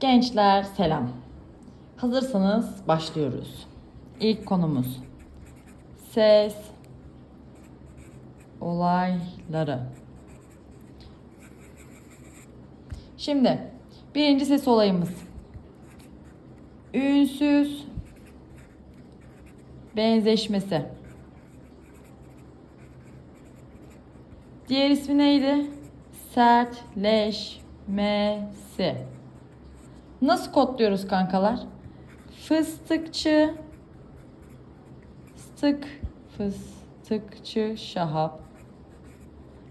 Gençler selam. Hazırsanız başlıyoruz. İlk konumuz ses olayları. Şimdi birinci ses olayımız. Ünsüz benzeşmesi. Diğer ismi neydi? Sertleşmesi. Nasıl kodluyoruz kankalar? Fıstıkçı Stık fıstıkçı Şahap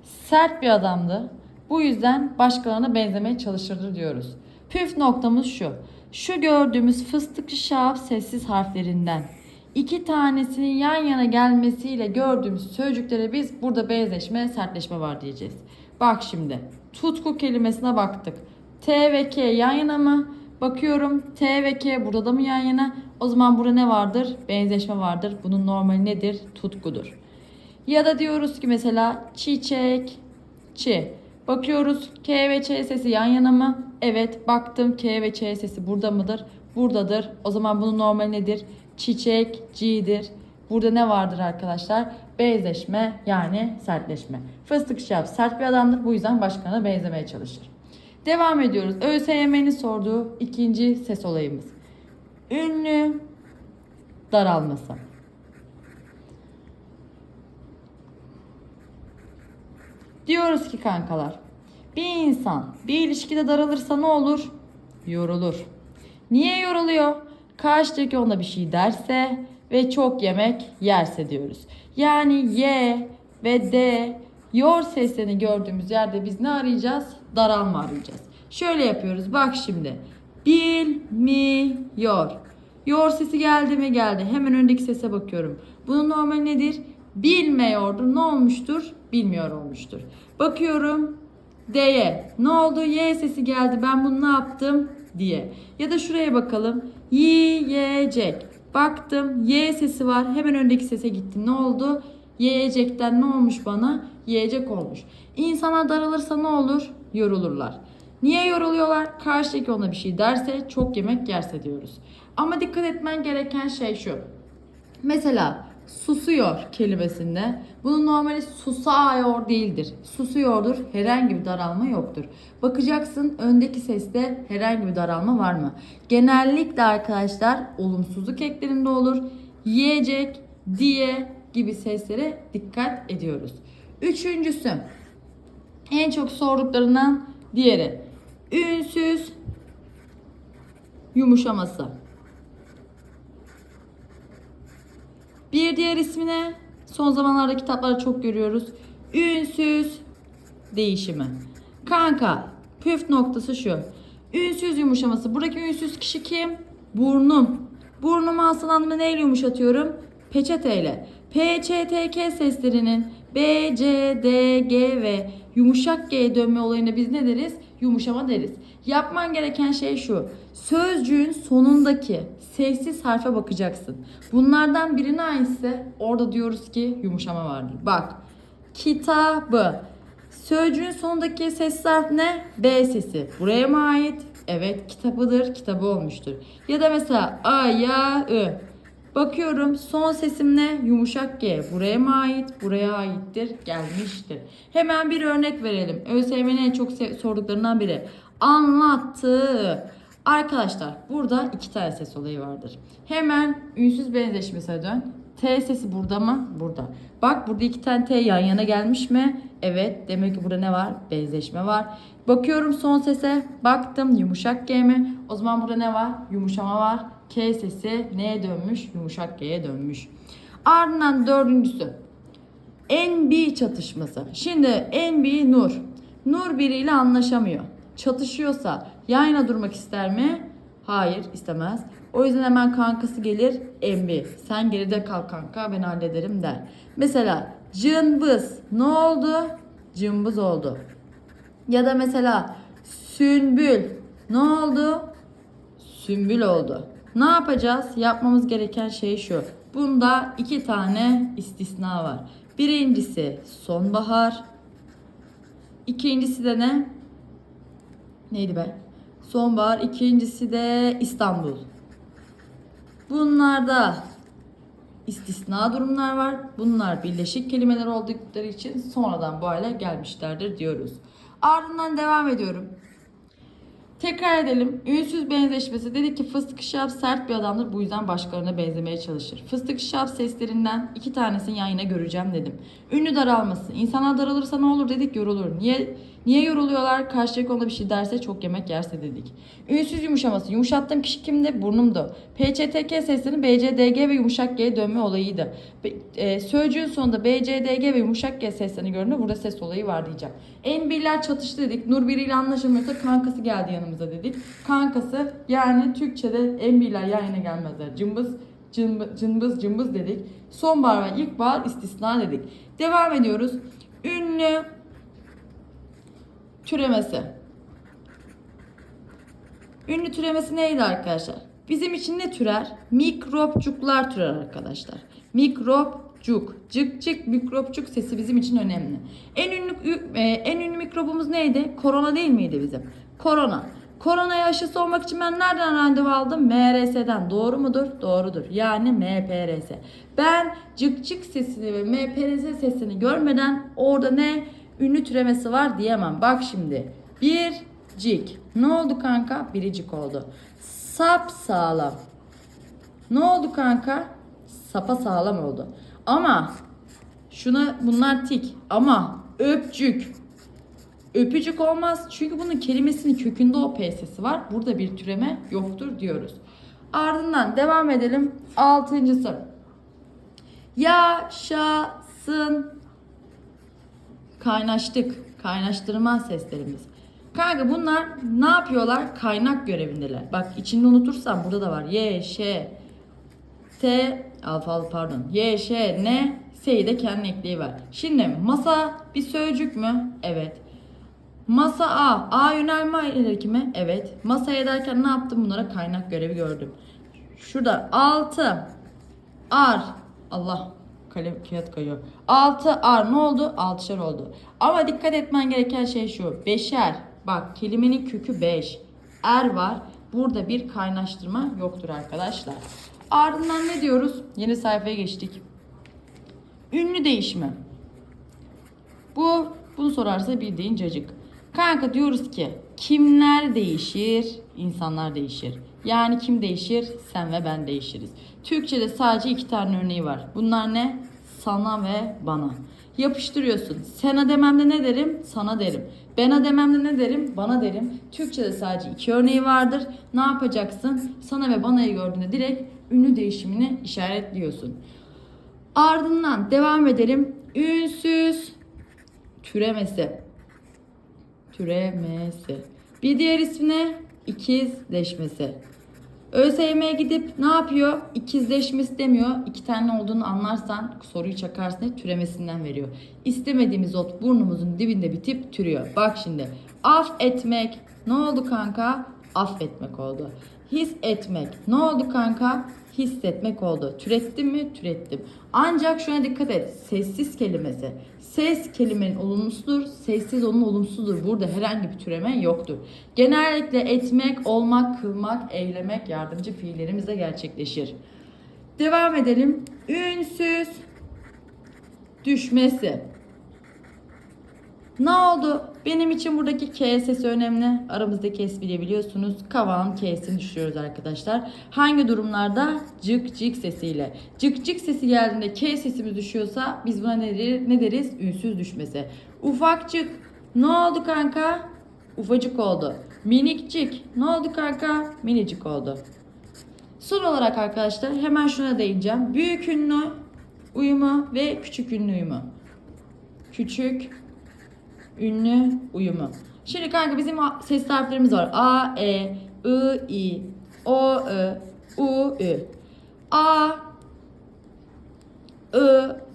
sert bir adamdı. Bu yüzden başkalarına benzemeye çalışırdı diyoruz. Püf noktamız şu. Şu gördüğümüz fıstıkçı Şahap sessiz harflerinden iki tanesinin yan yana gelmesiyle gördüğümüz sözcüklere biz burada benzeşme, sertleşme var diyeceğiz. Bak şimdi. Tutku kelimesine baktık. T ve K yan yana mı? Bakıyorum T ve K burada da mı yan yana? O zaman burada ne vardır? Benzeşme vardır. Bunun normali nedir? Tutkudur. Ya da diyoruz ki mesela çiçek, çi. Bakıyoruz K ve Ç sesi yan yana mı? Evet baktım K ve Ç sesi burada mıdır? Buradadır. O zaman bunun normali nedir? Çiçek, C'dir. Burada ne vardır arkadaşlar? Benzeşme yani sertleşme. Fıstık şap sert bir adamdır. Bu yüzden başkana benzemeye çalışır. Devam ediyoruz. ÖSYM'nin sorduğu ikinci ses olayımız. Ünlü daralması. Diyoruz ki kankalar, bir insan bir ilişkide daralırsa ne olur? Yorulur. Niye yoruluyor? Karşıdaki ona bir şey derse ve çok yemek yerse diyoruz. Yani Y ve D yor seslerini gördüğümüz yerde biz ne arayacağız? Daralma arayacağız. Şöyle yapıyoruz. Bak şimdi. Bilmiyor. Yor sesi geldi mi geldi. Hemen öndeki sese bakıyorum. Bunun normali nedir? Bilmiyordur. Ne olmuştur? Bilmiyor olmuştur. Bakıyorum D'ye. Ne oldu? Y sesi geldi. Ben bunu ne yaptım? diye. Ya da şuraya bakalım. Yiyecek. Baktım Y sesi var. Hemen öndeki sese gitti. Ne oldu? Yiyecekten ne olmuş bana? Yiyecek olmuş. İnsanlar daralırsa ne olur? Yorulurlar. Niye yoruluyorlar? Karşıdaki ona bir şey derse, çok yemek yerse diyoruz. Ama dikkat etmen gereken şey şu. Mesela susuyor kelimesinde. Bunun normali susıyor değildir. Susuyordur. Herhangi bir daralma yoktur. Bakacaksın öndeki seste herhangi bir daralma var mı? Genellikle arkadaşlar olumsuzluk eklerinde olur. Yiyecek, diye gibi seslere dikkat ediyoruz. Üçüncüsü en çok sorduklarından diğeri. Ünsüz yumuşaması. Bir diğer ismine son zamanlarda kitaplarda çok görüyoruz. Ünsüz değişimi. Kanka püf noktası şu. Ünsüz yumuşaması. Buradaki ünsüz kişi kim? Burnum. Burnumu hastalandığımda neyle yumuşatıyorum? Peçeteyle. P, Ç, T, K seslerinin B, C, D, G ve yumuşak G dönme olayına biz ne deriz? Yumuşama deriz. Yapman gereken şey şu. Sözcüğün sonundaki sessiz harfe bakacaksın. Bunlardan birine aitse orada diyoruz ki yumuşama vardır. Bak. Kitabı. Sözcüğün sonundaki sessiz harf ne? B sesi. Buraya mı ait? Evet kitabıdır. Kitabı olmuştur. Ya da mesela A, ya, ı. Bakıyorum son sesim ne? Yumuşak G. Buraya mı ait? Buraya aittir. Gelmiştir. Hemen bir örnek verelim. ÖSYM'nin en çok sorduklarından biri. Anlattı. Arkadaşlar burada iki tane ses olayı vardır. Hemen ünsüz benzeşmesine dön. T sesi burada mı? Burada. Bak burada iki tane T yan yana gelmiş mi? Evet. Demek ki burada ne var? Benzeşme var. Bakıyorum son sese. Baktım yumuşak G mi? O zaman burada ne var? Yumuşama var. K sesi neye dönmüş? Yumuşak G'ye dönmüş. Ardından dördüncüsü. NB çatışması. Şimdi NB Nur. Nur biriyle anlaşamıyor. Çatışıyorsa yan yana durmak ister mi? Hayır istemez. O yüzden hemen kankası gelir NB. Sen geride kal kanka ben hallederim der. Mesela cımbız ne oldu? Cımbız oldu. Ya da mesela sünbül ne oldu? Sümbül oldu. Ne yapacağız? Yapmamız gereken şey şu. Bunda iki tane istisna var. Birincisi sonbahar. İkincisi de ne? Neydi be? sonbahar. İkincisi de İstanbul. Bunlarda istisna durumlar var. Bunlar birleşik kelimeler oldukları için sonradan bu hale gelmişlerdir diyoruz. Ardından devam ediyorum. Tekrar edelim. Ünsüz benzeşmesi dedik ki fıstık şap sert bir adamdır. Bu yüzden başkalarına benzemeye çalışır. Fıstık şap seslerinden iki tanesini yan yana göreceğim dedim. Ünlü daralması. İnsanlar daralırsa ne olur dedik yorulur. Niye niye yoruluyorlar? Karşıdaki ona bir şey derse çok yemek yerse dedik. Ünsüz yumuşaması. Yumuşattığım kişi kimdi? Burnumdu. PÇTK seslerinin BCDG ve yumuşak G dönme olayıydı. Be- e, sözcüğün sonunda BCDG ve yumuşak G seslerini gördüğünde burada ses olayı var diyeceğim. En birler çatıştı dedik. Nur biriyle anlaşılmıyorsa kankası geldi yanımıza dedik. Kankası yani Türkçe'de en birler yan yana gelmezler. Cımbız cımbız cımbız, cımbız dedik. Sonbahar ve ilkbahar istisna dedik. Devam ediyoruz. Ünlü türemesi. Ünlü türemesi neydi arkadaşlar? Bizim için ne türer? Mikropçuklar türer arkadaşlar. Mikropçuk. Cık cık mikropçuk sesi bizim için önemli. En ünlü e, en ünlü mikrobumuz neydi? Korona değil miydi bizim? Korona. Koronaya aşısı olmak için ben nereden randevu aldım? MRS'den. Doğru mudur? Doğrudur. Yani MPRS. Ben cık cık sesini ve MPRS sesini görmeden orada ne ünlü türemesi var diyemem. Bak şimdi. Bir cik. Ne oldu kanka? Biricik oldu. Sap sağlam. Ne oldu kanka? Sapa sağlam oldu. Ama şuna bunlar tik. Ama öpcük. Öpücük olmaz. Çünkü bunun kelimesinin kökünde o P sesi var. Burada bir türeme yoktur diyoruz. Ardından devam edelim. Altıncısı. Yaşasın. Kaynaştık. Kaynaştırma seslerimiz. Kanka bunlar ne yapıyorlar? Kaynak görevindeler. Bak içinde unutursam burada da var. Y, Ş, T, alfalı pardon. Y, Ş, N, S'yi de kendine ekleyiver. Şimdi masa bir sözcük mü? Evet. Masa A. A yönelme ileriki mi? Evet. Masaya derken ne yaptım? Bunlara kaynak görevi gördüm. Şurada 6 ar. Allah kalem kağıt kayıyor. 6 ar ne oldu? Altışar oldu. Ama dikkat etmen gereken şey şu. Beşer. Bak kelimenin kökü 5. Er var. Burada bir kaynaştırma yoktur arkadaşlar. Ardından ne diyoruz? Yeni sayfaya geçtik. Ünlü değişimi. Bu bunu sorarsa bildiğin cacık. Kanka diyoruz ki kimler değişir? İnsanlar değişir. Yani kim değişir? Sen ve ben değişiriz. Türkçe'de sadece iki tane örneği var. Bunlar ne? Sana ve bana. Yapıştırıyorsun. Sana dememde ne derim? Sana derim. Bana dememde ne derim? Bana derim. Türkçe'de sadece iki örneği vardır. Ne yapacaksın? Sana ve bana'yı gördüğünde direkt ünlü değişimini işaretliyorsun. Ardından devam edelim. Ünsüz türemesi. Türemesi. Bir diğer ismi ne? İkizleşmesi. ÖSYM'ye gidip ne yapıyor? İkizleşmesi demiyor. İki tane olduğunu anlarsan soruyu çakarsın türemesinden veriyor. İstemediğimiz ot burnumuzun dibinde bitip türüyor. Bak şimdi. Af etmek. Ne oldu kanka? Affetmek oldu. His etmek. Ne oldu kanka? Hissetmek oldu. Türettim mi? Türettim. Ancak şuna dikkat et. Sessiz kelimesi. Ses kelimenin olumlusudur. Sessiz onun olumsuzdur. Burada herhangi bir türeme yoktur. Genellikle etmek, olmak, kılmak, eylemek yardımcı fiillerimizle gerçekleşir. Devam edelim. Ünsüz düşmesi. Ne oldu? Benim için buradaki K sesi önemli. Aramızdaki espriyi biliyorsunuz. Kavağın K'sini düşüyoruz arkadaşlar. Hangi durumlarda? Cık cık sesiyle. Cık cık sesi geldiğinde K sesimiz düşüyorsa biz buna ne deriz? Ne deriz? Ünsüz düşmesi. Ufakçık. Ne oldu kanka? Ufacık oldu. Minikcik. Ne oldu kanka? Minicik oldu. Son olarak arkadaşlar hemen şuna değineceğim. Büyük ünlü uyumu ve küçük ünlü uyumu. Küçük ünlü uyumu. Şimdi kanka bizim ses harflerimiz var. A, E, I, I, O, Ö, U, Ü. A, I,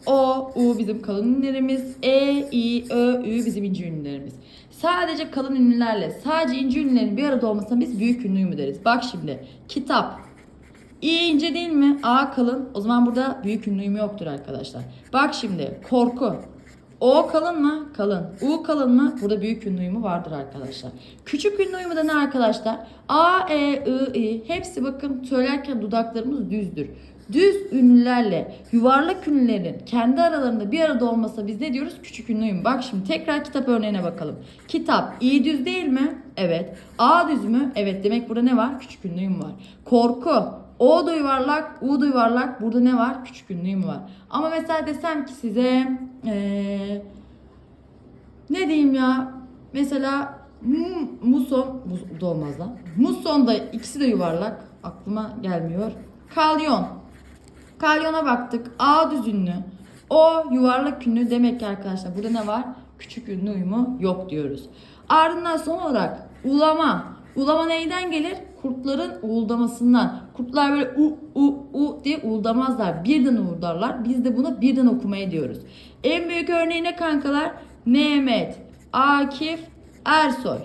O, U bizim kalın ünlülerimiz. E, I, Ö, Ü bizim ince ünlülerimiz. Sadece kalın ünlülerle sadece ince ünlülerin bir arada olmasına biz büyük ünlü uyumu deriz. Bak şimdi kitap. İ ince değil mi? A kalın. O zaman burada büyük ünlü uyumu yoktur arkadaşlar. Bak şimdi korku. O kalın mı? Kalın. U kalın mı? Burada büyük ünlü uyumu vardır arkadaşlar. Küçük ünlü uyumu da ne arkadaşlar? A, E, I, I. Hepsi bakın söylerken dudaklarımız düzdür. Düz ünlülerle yuvarlak ünlülerin kendi aralarında bir arada olmasa biz ne diyoruz? Küçük ünlü uyum. Bak şimdi tekrar kitap örneğine bakalım. Kitap İ düz değil mi? Evet. A düz mü? Evet. Demek burada ne var? Küçük ünlü uyum var. Korku. O da yuvarlak, U da yuvarlak. Burada ne var? Küçük ünlü uyum var. Ama mesela desem ki size eee ya? Mesela mu- muson, bu da olmaz lan. Muson da ikisi de yuvarlak. Aklıma gelmiyor. Kalyon. Kalyona baktık. A düz ünlü. O yuvarlak ünlü. Demek ki arkadaşlar burada ne var? Küçük ünlü uyumu yok diyoruz. Ardından son olarak ulama. Ulama neyden gelir? Kurtların uğuldamasından. Kurtlar böyle u u u diye uğuldamazlar. Birden uğuldarlar. Biz de buna birden okumaya diyoruz. En büyük örneği ne kankalar? Mehmet, Akif, Ersoy.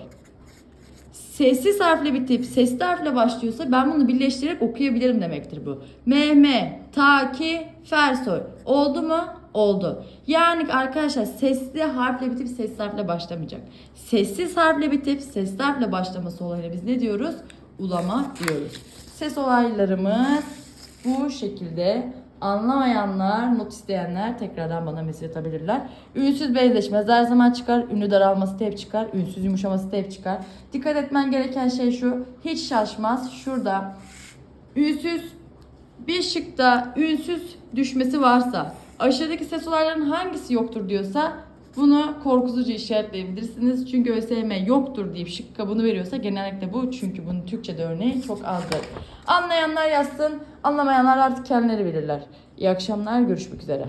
Sessiz harfle bitip sesli harfle başlıyorsa ben bunu birleştirerek okuyabilirim demektir bu. Mehmet, Taki, Fersoy. Oldu mu? Oldu. Yani arkadaşlar sesli harfle bitip sessiz harfle başlamayacak. Sessiz harfle bitip sesli harfle başlaması olayına biz ne diyoruz? Ulama diyoruz. Ses olaylarımız bu şekilde. Anlamayanlar, not isteyenler tekrardan bana mesaj atabilirler. Ünsüz benzeşmez her zaman çıkar. Ünlü daralması da hep çıkar. Ünsüz yumuşaması hep çıkar. Dikkat etmen gereken şey şu. Hiç şaşmaz. Şurada ünsüz bir şıkta ünsüz düşmesi varsa aşağıdaki ses olaylarının hangisi yoktur diyorsa bunu korkutucu işaretleyebilirsiniz. Çünkü ÖSYM yoktur deyip şık kabını veriyorsa genellikle bu. Çünkü bunun Türkçe'de örneği çok azdır. Anlayanlar yazsın, anlamayanlar artık kendileri bilirler. İyi akşamlar, görüşmek üzere.